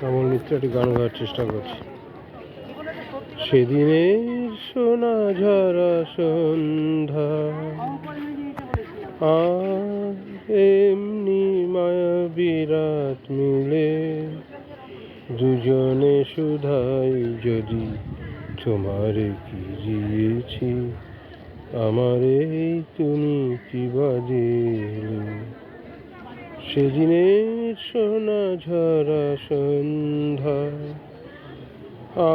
কামল মিত্র একটি গান গাওয়ার চেষ্টা করছি। সেদিনের সোনা ঝরা সন্ধ্যা আর এমনি মায়া বিরাট মিলে, দুজনে শুধাই যদি তোমারে কি দিয়েছি আমারে তুমি কি বাদিলে সেদিনের সোনা ঝরা সন্ধ্যা,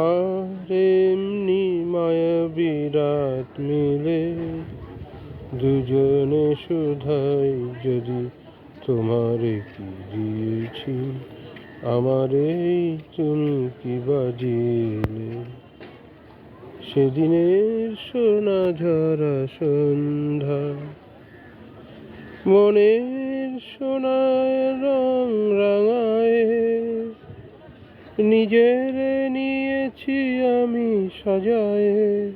আর এমনি মায়া বিরাট মিলে দুজনে শুধাই যদি তোমারে কি দিয়েছি, আমারে তুমি কি বাজিলে? সেদিনের সোনা ঝরা সন্ধ্যা মনের সোনায় রং রাঙায়। নিজের নিয়েছি আমি সাজায়।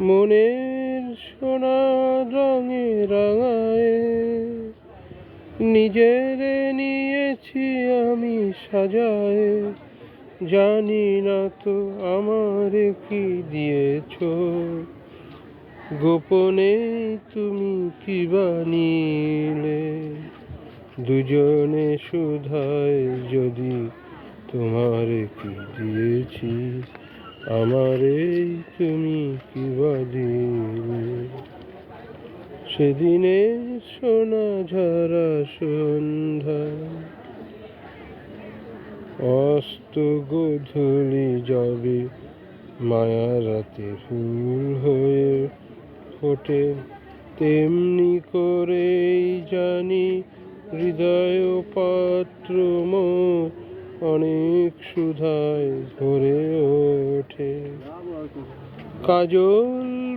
মনের সোনা রঙে রাঙায়। নিজের নিয়েছি আমি সাজায়। জানি না তো আমার কি দিয়েছ। গোপনে তুমি কি বানিলে? দুজনে শুধায় যদি তোমার কি দিয়েছি, আমারে তুমি কি বাদিলে সেদিনে সোনা ঝরা সন্ধ্যা, অস্ত গোধূলি যাবে মায়া রাতে ফুল হয়ে ফোটে তেমনি করেই জানি হৃদয় পাত্র অনেক সুধায় ভরে ওঠে। কাজল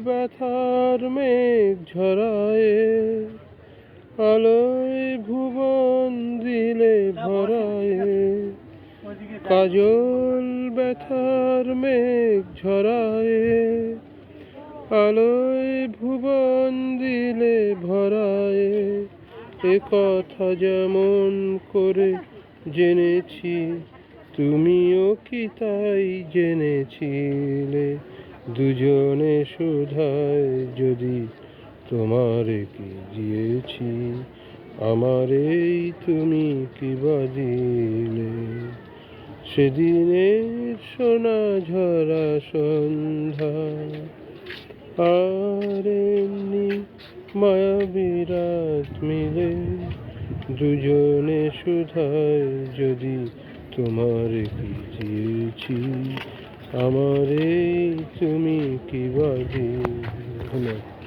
ব্যথার মেঘ ঝরায়, আলোয় ভুবন দিলে ভরায়। কাজল ব্যথার মেঘ ঝরায় আলোয় ভুবন দিলে ভরায়, এ কথা যেমন করে জেনেছি, তুমিও কি তাই জেনেছিলে? দুজনে শুধায় যদি তোমারে কি দিয়েছি, আমারেই তুমি কি বাজিলে? সেদিনের সোনা ঝরা সন্ধ্যা আর এমনি মায়া বিরাট মিলে। দুজনে শুধায় যদি তোমার কি দিয়েছি আমারে তুমি কি বাজে ধন্যবাদ।